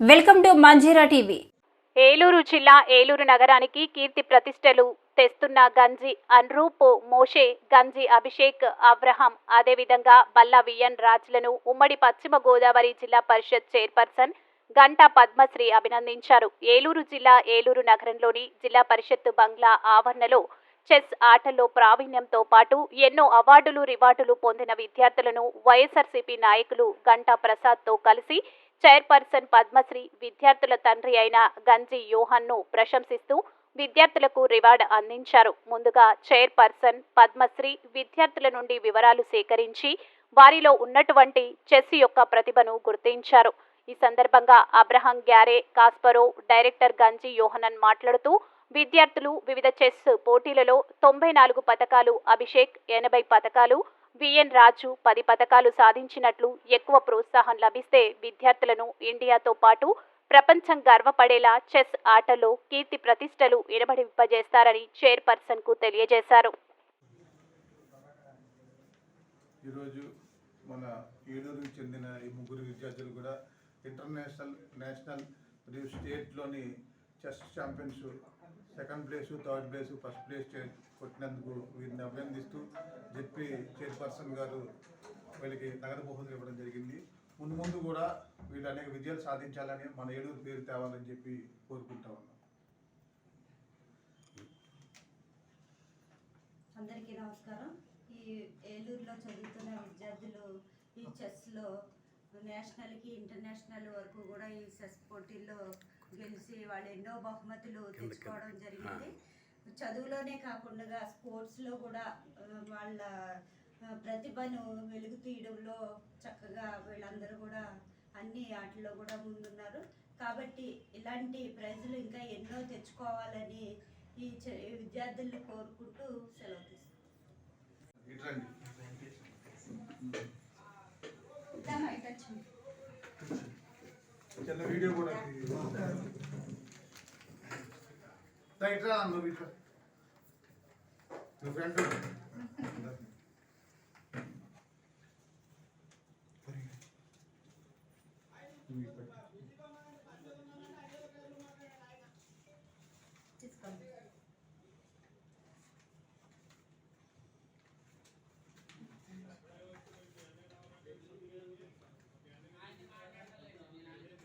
Welcome to Manjeera TV. Eluru జిల్లా ఏలూరు నగరానికి కీర్తి ప్రతిష్టలు తెస్తున్న గంజి అన్రూపు మోషే గంజి అభిషేక్ అబ్రహం అదేవిధంగా బల్లా విఎన్ రాజ్లను ఉమ్మడి పశ్చిమ గోదావరి జిల్లా పరిషత్ చైర్పర్సన్ గంటా పద్మశ్రీ అభినందించారు. ఏలూరు జిల్లా ఏలూరు నగరంలోని జిల్లా పరిషత్ బంగ్లా ఆవరణలో చెస్ ఆటల్లో ప్రావీణ్యంతో పాటు ఎన్నో అవార్డులు రివార్డులు పొందిన విద్యార్థులను వైఎస్ఆర్సీపీ నాయకులు గంటా ప్రసాద్తో కలిసి చైర్పర్సన్ పద్మశ్రీ విద్యార్థుల తండ్రి అయిన గంజి యోహన్ను ప్రశంసిస్తూ విద్యార్థులకు రివార్డు అందించారు. ముందుగా చైర్పర్సన్ పద్మశ్రీ విద్యార్థుల నుండి వివరాలు సేకరించి వారిలో ఉన్నటువంటి చెస్ యొక్క ప్రతిభను గుర్తించారు. ఈ సందర్భంగా అబ్రహం గ్యారే కాస్పరో డైరెక్టర్ గంజి యోహనన్ మాట్లాడుతూ విద్యార్థులు వివిధ చెస్ పోటీలలో తొంభై నాలుగు పథకాలు అభిషేక్ ఎనభై పథకాలు విఎన్ రాజు పది పథకాలు సాధించినట్లు ఎక్కువ ప్రోత్సాహం లభిస్తే విద్యార్థులను ఇండియాతో పాటు ప్రపంచం గర్వపడేలా చెస్ ఆటలో కీర్తి ప్రతిష్టలు ఇనబడింపజేస్తారని చైర్పర్సన్కు తెలియజేశారు. ఈరోజు మన ఏడూరుకు చెందిన ఈ ముగ్గురు విద్యార్థులు కూడా ఇంటర్నేషనల్ నేషనల్ మరియు స్టేట్లోని chess champions second place third place first place కొట్టినందుకు వీరిని అభినందిస్తూ జెడ్పీ చైర్పర్సన్ గారు వీళ్ళకి నగదు బహుమతులు ఇవ్వడం జరిగింది. ముందు ముందు కూడా వీళ్ళు అనేక విజయాలు సాధించాలని మన ఏలూరు పేరు తేవాలని చెప్పి కోరుకుంటా ఉన్నాం. అందరికీ నమస్కారం. ఈ ఏలూరులో చదువుతున్న విద్యార్థులు ఈ చెస్లో నేషనల్కి ఇంటర్నేషనల్ వరకు కూడా ఈ చెస్ పోటీల్లో గెలిచి వాళ్ళు ఎన్నో బహుమతులు తెచ్చుకోవడం జరిగింది. చదువులోనే కాకుండా స్పోర్ట్స్లో కూడా వాళ్ళ ప్రతిభను వెలుగు తీయడంలో చక్కగా వీళ్ళందరూ కూడా అన్ని వాటిలో కూడా ముందున్నారు. కాబట్టి ఇలాంటి ప్రైజులు ఇంకా ఎన్నో తెచ్చుకోవాలని ఈ విద్యార్థుల్ని కోరుకుంటూ సెలవు తీసుకుంటాం ಎಲ್ಲ ವಿಡಿಯೋ ಕೂಡ ಇಟ್ರ ನಾನು ಇಟ್ರ ನಿಮ್ಮ ಫ್ರೆಂಡ್ Thank you.